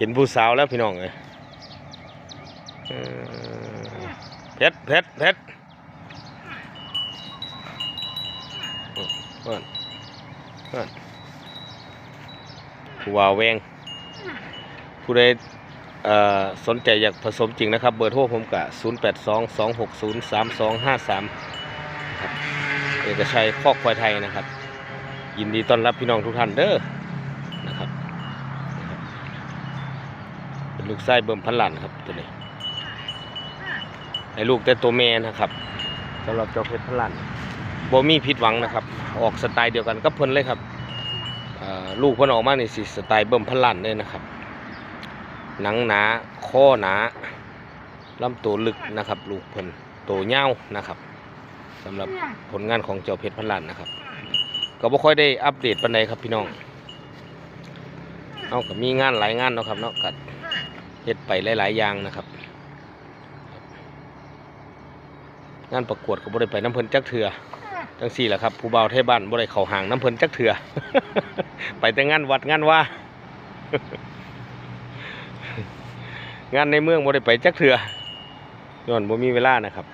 เห็นผู้สาวแล้วพี่น้องเลยเพชรเพชรเพชรเพื่อนเพื่อนผู้วาวแวงผู้ใดสนใจอยากผสมจริงนะครับ เบอร์โทรผมกะ0 8 2 2 6 0 3 2 5 3ครับเอกชัยคอกควายไทยนะครับ ยินดีต้อนรับพี่น้องทุกท่านเด้อนะครับ ลูกไส้เบิ่มพันหลันครับตัวนี้ให้ลูกแต่ตัวแม่นะครับสำหรับเจ้าเพชรพันหลันบ่มีผิดหวังนะครับ ออกสไตล์เดียวกันกับเพิ่นเลยครับลูกเพิ่นออกมาในสิสไตล์เบิ่มพันหลันเลยนะครับ หนังหนาข้อหนาลำตัวลึกนะครับ ลูกเพิ่นโตเงานะครับสำหรับผลงานของเจ้าเพชรพันหลันนะครับ ก็บ่ค่อยได้อัปเดตปานใดครับพี่น้องเอาก็มีงานหลายงานเนาะครับเนาะกัด เฮ็ดไปหลายๆอย่างนะครับ งานประกวดก็บ่ได้ไปน้ำเพิ่นจักเถื่อจังสี่แหละครับ ผู้บ่าวไทยบ้านบ่ได้เขาห่างน้ำเพิ่นจักเถื่อไปแต่งานวัดงานว่างานในเมืองบ่ได้ไปจักเถื่อย้อนบ่มีเวลานะครับ